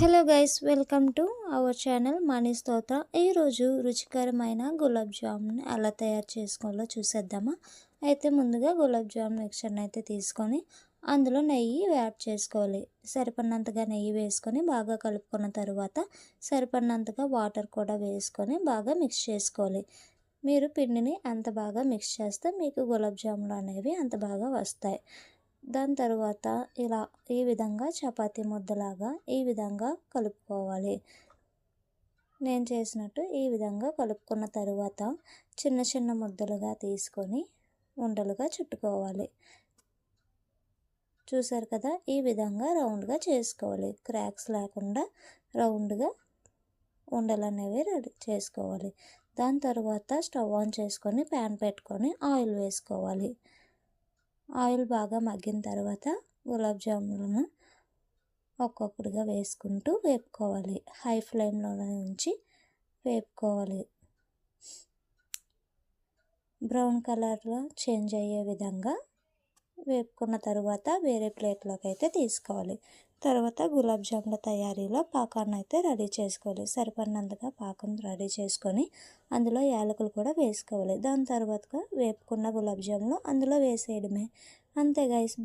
Hello guys welcome to our channel money స్తోత్ర ఈరోజు రుచికరమైన గులాబ్ జామున్ ఎలా తయారు చేసుకోవాలో చూసేద్దామా? అయితే ముందుగా గులాబ్ జామున్ మిక్చర్ని అయితే తీసుకొని అందులో నెయ్యి యాడ్ చేసుకోవాలి. సరిపడినంతగా నెయ్యి వేసుకొని బాగా కలుపుకున్న తర్వాత సరిపడినంతగా వాటర్ కూడా వేసుకొని బాగా మిక్స్ చేసుకోవాలి. మీరు పిండిని అంత బాగా మిక్స్ చేస్తే మీకు గులాబ్ జాములు అనేవి అంత బాగా వస్తాయి. దాని తర్వాత ఇలా ఈ విధంగా చపాతీ ముద్దలాగా ఈ విధంగా కలుపుకోవాలి. నేను చేసినట్టు ఈ విధంగా కలుపుకున్న తర్వాత చిన్న చిన్న ముద్దలుగా తీసుకొని ఉండలుగా చుట్టుకోవాలి. చూసారు కదా? ఈ విధంగా రౌండ్గా చేసుకోవాలి. క్రాక్స్ లేకుండా రౌండ్గా ఉండలు అనేవి రెడీ చేసుకోవాలి. దాని తర్వాత స్టవ్ ఆన్ చేసుకొని ప్యాన్ పెట్టుకొని ఆయిల్ వేసుకోవాలి. ఆయిల్ బాగా మగ్గిన తర్వాత గులాబ్ జాములను ఒక్కొక్కటిగా వేసుకుంటూ వేపుకోవాలి. హై ఫ్లేమ్లో నుంచి వేపుకోవాలి. బ్రౌన్ కలర్లో చేంజ్ అయ్యే విధంగా వేపుకున్న తర్వాత వేరే ప్లేట్లోకి అయితే తీసుకోవాలి. తర్వాత గులాబ్ జాముల తయారీలో పాకాన్ని అయితే రెడీ చేసుకోవాలి. సరిపడినంతగా పాకం రెడీ చేసుకొని అందులో యాలకులు కూడా వేసుకోవాలి. దాని తర్వాత వేపుకున్న గులాబ్ జాములు అందులో వేసేయడమే. అంతే గైస్